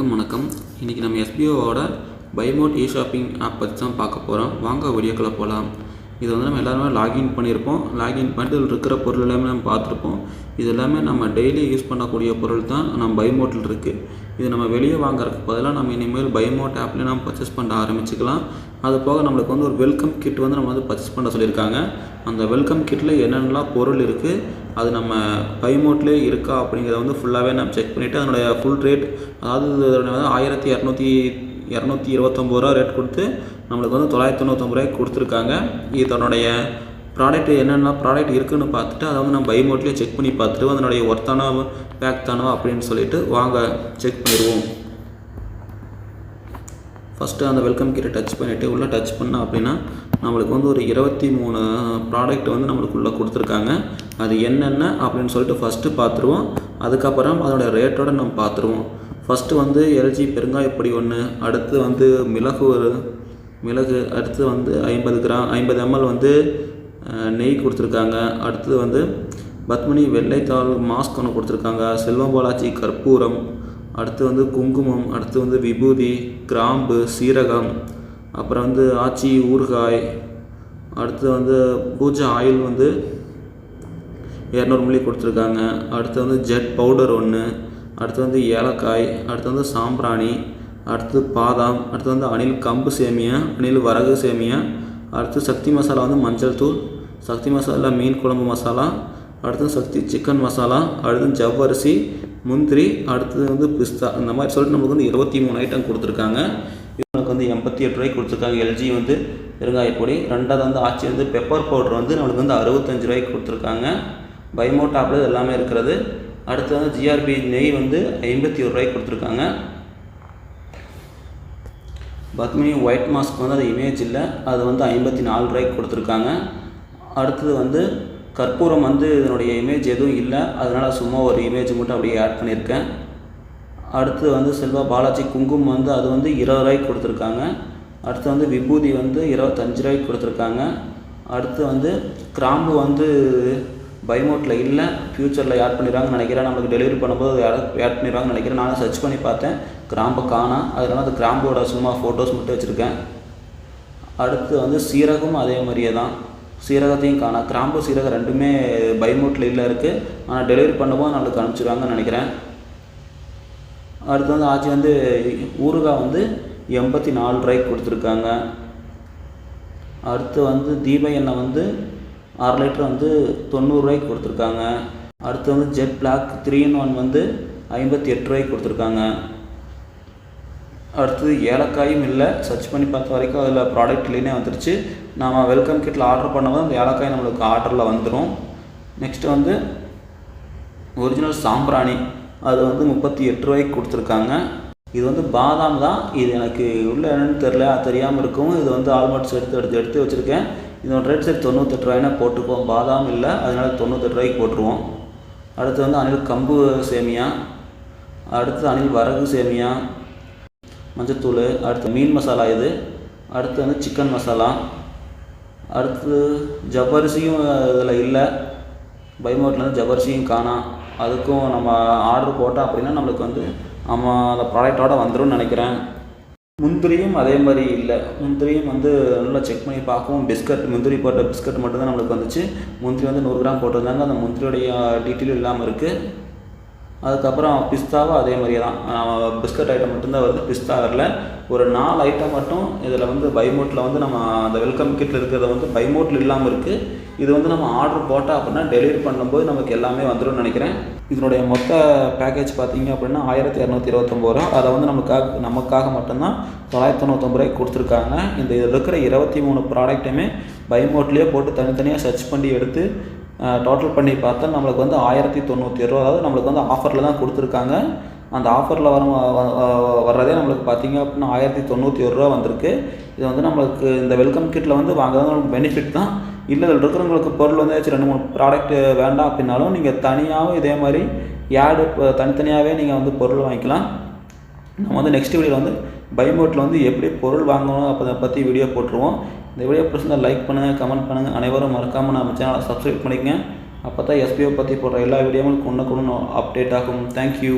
வணக்கம் வணக்கம். இன்றைக்கி நம்ம எஸ்பிஓவோட பைமோட் இ ஷாப்பிங் ஆப் பற்றி தான் பார்க்க போகிறோம் வாங்க வீடியோக்குள்ளே போகலாம் இது வந்து நம்ம எல்லாருமே லாகின் பண்ணியிருப்போம். லாகின் பண்ணிட்டு இதில் இருக்கிற பொருள் எல்லாமே நம்ம பார்த்துருப்போம். இது எல்லாமே நம்ம டெய்லி யூஸ் பண்ணக்கூடிய பொருள் தான் நம்ம பைமோட்டில் இருக்குது இது நம்ம வெளியே வாங்குறதுக்கு பதிலாக நம்ம இனிமேல் பைமோட் ஆப்லேயே நம்ம பர்ச்சேஸ் பண்ண ஆரம்பிச்சுக்கலாம். அது போக நம்மளுக்கு வந்து ஒரு வெல்கம் கிட் வந்து நம்ம வந்து பர்ச்சேஸ் பண்ண சொல்லியிருக்காங்க. அந்த வெல்கம் கிட்டில் என்னென்னலாம் பொருள் இருக்குது அது நம்ம பைமோட்லேயே இருக்கா அப்படிங்கிறத வந்து ஃபுல்லாகவே நம்ம செக் பண்ணிவிட்டு அதனுடைய ஃபுல் ரேட் அதாவது ஆயிரத்தி இரநூத்தி இரநூத்தி இருபத்தொம்போது ரூபா ரேட் கொடுத்து நம்மளுக்கு வந்து தொள்ளாயிரத்தி தொண்ணூத்தொம்பது ரூபாய்க்கு கொடுத்துருக்காங்க. இதனுடைய ப்ராடக்ட் என்னென்ன ப்ராடக்ட் இருக்குதுன்னு பார்த்துட்டு அதை வந்து நம்ம பைமோட்லேயே செக் பண்ணி பார்த்துட்டு அதனுடைய ஒர்த்தானோ பேக் தானோ அப்படின்னு சொல்லிட்டு வாங்க செக் பண்ணிடுவோம். ஃபஸ்ட்டு அந்த வெல்கம் கீரை டச் பண்ணிவிட்டு உள்ளே டச் பண்ணோம் அப்படின்னா நம்மளுக்கு வந்து ஒரு இருபத்தி மூணு ப்ராடக்ட் வந்து நம்மளுக்கு உள்ளே கொடுத்துருக்காங்க. அது என்னென்ன அப்படின்னு சொல்லிட்டு ஃபஸ்ட்டு பார்த்துருவோம். அதுக்கப்புறம் அதோடய ரேட்டோட நம்ம பார்த்துருவோம். ஃபஸ்ட்டு வந்து எல்ஜி பெருங்காயப்பொடி ஒன்று அடுத்து வந்து மிளகு ஒரு மிளகு அடுத்து வந்து ஐம்பது கிராம் ஐம்பது எம்எல் வந்து நெய் கொடுத்துருக்காங்க. அடுத்தது வந்து பத்மினி வெள்ளைத்தாள் மாஸ்க் ஒன்று கொடுத்துருக்காங்க. செல்வம் பாலாஜி கற்பூரம் அடுத்து வந்து குங்குமம் அடுத்து வந்து விபூதி கிராம்பு சீரகம் அப்புறம் வந்து ஆச்சி ஊறுகாய் அடுத்து வந்து பூஜை ஆயில் வந்து இரநூறு மில்லி கொடுத்துருக்காங்க. அடுத்து வந்து ஜெட் பவுடர் ஒன்று அடுத்து வந்து ஏலக்காய் அடுத்து வந்து சாம்பிராணி அடுத்து பாதாம் அடுத்து வந்து அணில் கம்பு சேமியா அணில் வரகு சேமியா அடுத்து சக்தி மசாலா வந்து மஞ்சள் தூள் சக்தி மசாலா மீன் குழம்பு மசாலா அடுத்து சக்தி சிக்கன் மசாலா அடுத்து ஜவ்வரிசி முந்திரி அடுத்தது வந்து பிஸ்தா இந்த மாதிரி சொல்லிட்டு நம்மளுக்கு வந்து இருபத்தி மூணு ஐட்டம் கொடுத்துருக்காங்க. இவங்களுக்கு வந்து எண்பத்தி எட்டு ரூபாய்க்கு கொடுத்துருக்காங்க. எல்ஜி வந்து பெருங்காயப்பொடி ரெண்டாவது வந்து ஆச்சி வந்து பெப்பர் பவுடர் வந்து நம்மளுக்கு வந்து அறுபத்தஞ்சு ரூபாய்க்கு கொடுத்துருக்காங்க. பைமோட்டாப்பில் எல்லாமே இருக்கிறது. அடுத்து வந்து ஜிஆர்பி நெய் வந்து ஐம்பத்தி ஒரு ரூபாய்க்கு கொடுத்துருக்காங்க. பத்மினி ஒயிட் மாஸ்க் வந்து அது இமேஜ் இல்லை அது வந்து ஐம்பத்தி நாலு ரூபாய்க்கு கொடுத்துருக்காங்க. அடுத்தது வந்து கற்பூரம் வந்து இதனுடைய இமேஜ் எதுவும் இல்லை அதனால் சும்மா ஒரு இமேஜ் மட்டும் அப்படியே ஆட் பண்ணியிருக்கேன். அடுத்து வந்து செல்வா பாலாஜி குங்குமம் வந்து அது வந்து இருபது ரூபாய்க்கு கொடுத்துருக்காங்க. அடுத்து வந்து விபூதி வந்து இருபத்தஞ்சு ரூபாய்க்கு கொடுத்துருக்காங்க. அடுத்து வந்து கிராம்பு வந்து பைமோட்டில் இல்லை ஃப்யூச்சரில் ஆட் பண்ணிடுவாங்கன்னு நினைக்கிறேன். நம்மளுக்கு டெலிவரி பண்ணும்போது ஆட் பண்ணிடுவாங்கன்னு நினைக்கிறேன். நானும் சர்ச் பண்ணி பார்த்தேன். கிராம்பை காணா. அதனால அந்த கிராம்போட சும்மா ஃபோட்டோஸ் மட்டும் வச்சுருக்கேன். அடுத்து வந்து சீரகம் அதே மாதிரியே தான். சீரகத்தையும் காணா. கிராம்பு சீரகம் ரெண்டுமே பைமோட்டில் இல்லை இருக்குது ஆனால் டெலிவரி பண்ணும்போது நம்மளுக்கு அனுப்பிச்சிடுவாங்கன்னு நினைக்கிறேன். அடுத்து வந்து ஆச்சி வந்து ஊறுகாய் வந்து எண்பத்தி நாலு ரூபாய்க்கு கொடுத்துருக்காங்க. அடுத்து வந்து தீப எண்ணெய் வந்து ஆறு லிட்டர் வந்து தொண்ணூறுரூவாய்க்கு கொடுத்துருக்காங்க. அடுத்து வந்து jet black three in one வந்து ஐம்பத்தி எட்டு ரூபாய்க்கு கொடுத்துருக்காங்க. அடுத்தது ஏலக்காயும் இல்லை. சர்ச் பண்ணி பார்த்த வரைக்கும் அதில் ப்ராடக்ட் இல்லைனே வந்துருச்சு. நாம் வெல்கம் கிட்டில் ஆர்டர் பண்ணும்போது அந்த ஏலக்காய் நம்மளுக்கு ஆர்டரில் வந்துடும் நெக்ஸ்ட்டு வந்து ஒரிஜினல் சாம்பிராணி. அது வந்து முப்பத்தி எட்டு ரூபாய்க்கு கொடுத்துருக்காங்க. இது வந்து பாதாம் தான். இது எனக்கு உள்ள என்னன்னு தெரில தெரியாமல் இருக்கும் இது வந்து ஆல்மோட்ஸ் எடுத்து எடுத்து எடுத்து வச்சுருக்கேன். இதோட ரேட் சரி தொண்ணூத்தெட்டு ரூபாய்னா போட்டுப்போம் பாதாம் இல்லை அதனால் தொண்ணூத்தெட்டு ரூபாய்க்கு போட்டுருவோம். அடுத்து வந்து அணில் கம்பு சேமியா அடுத்து அணில் வரகு சேமியா மஞ்சத்தூள் அடுத்து மீன் மசாலா இது. அடுத்து வந்து சிக்கன் மசாலா. அடுத்து ஜவ்வரிசியும் இதில் இல்லை. பைமோட்டில் வந்து ஜவ்வரிசியும் காணாம் அதுக்கும் நம்ம ஆர்டர் போட்டோம் அப்படின்னா நம்மளுக்கு வந்து நம்ம அந்த ப்ராடக்டோடு வந்துரும்னு நினைக்கிறேன். முந்திரியும் அதே மாதிரி இல்லை. முந்திரியும் வந்து நல்லா செக் பண்ணி பார்க்கவும். பிஸ்கட் முந்திரி போட்ட பிஸ்கட் மட்டும்தான் நம்மளுக்கு வந்துச்சு. முந்திரி வந்து நூறு கிராம் போட்டிருந்தாங்க. அந்த முந்திரியோடைய டீட்டெயிலும் இல்லாமல் இருக்குது அதுக்கப்புறம் பிஸ்தாவும் அதே மாதிரியே தான். பிஸ்கட் ஐட்டம் மட்டும்தான் வருது. பிஸ்தா வரல. ஒரு நாலு ஐட்டம் மட்டும் இதில் வந்து பைமோட்டில் வந்து நம்ம அந்த வெல்கம் கிட்டில் இருக்கிறத வந்து பைமோட்டில் இல்லாமல் இருக்குது இது வந்து நம்ம ஆர்டர் போட்டால் அப்படின்னா டெலிவரி பண்ணும்போது நமக்கு எல்லாமே வந்துடும் நினைக்கிறேன். இதனுடைய மொத்த பேக்கேஜ் பார்த்தீங்க அப்படின்னா ஆயிரத்தி இரநூத்தி இருபத்தொம்போது ரூபா. அதை வந்து நமக்காக நமக்காக மட்டும்தான் தொள்ளாயிரத்தி தொண்ணூத்தொம்பது ரூபாய்க்கு கொடுத்துருக்காங்க. இந்த இதில் இருக்கிற இருபத்தி மூணு ப்ராடக்ட்டுமே பைமோட்லேயே போட்டு தனித்தனியாக சர்ச் பண்ணி எடுத்து டோட்டல் பண்ணி பார்த்தா நம்மளுக்கு வந்து ஆயிரத்தி தொண்ணூற்றி ரூபா. அதாவது நம்மளுக்கு வந்து ஆஃபரில் தான் கொடுத்துருக்காங்க. அந்த ஆஃபரில் வர வர்றதே நம்மளுக்கு பார்த்தீங்க அப்படின்னா ஆயிரத்தி தொண்ணூற்றி ஒரு ரூபா வந்திருக்கு. இது வந்து நம்மளுக்கு இந்த வெல்கம் கிட்டில் வந்து வாங்குறது நமக்கு பெனிஃபிட் தான். இல்லை இதில் இருக்கிறவங்களுக்கு பொருள் வந்து ஏதாச்சும் ரெண்டு மூணு ப்ராடக்ட் வேண்டாம் அப்படின்னாலும் நீங்கள் தனியாகவும் இதே மாதிரி யாடு தனித்தனியாகவே நீங்கள் வந்து பொருள் வாங்கிக்கலாம். நம்ம வந்து நெக்ஸ்ட் வீடியோவில் வந்து பைமோட்டில் வந்து எப்படி பொருள் வாங்கணும் அப்போ அதை பற்றி வீடியோ போட்டுருவோம். இந்த வீடியோ பிடிச்சிருந்தா லைக் பண்ணுங்கள் கமெண்ட் பண்ணுங்கள் அனைவரும் மறக்காமல் நம்ம சேனலை சப்ஸ்கிரைப் பண்ணிக்கங்க. அப்போ தான் எஸ்பிஓ பற்றி போடுற எல்லா வீடியோவும் கொண்டு கொண்டு அப்டேட் ஆகும். தேங்க்யூ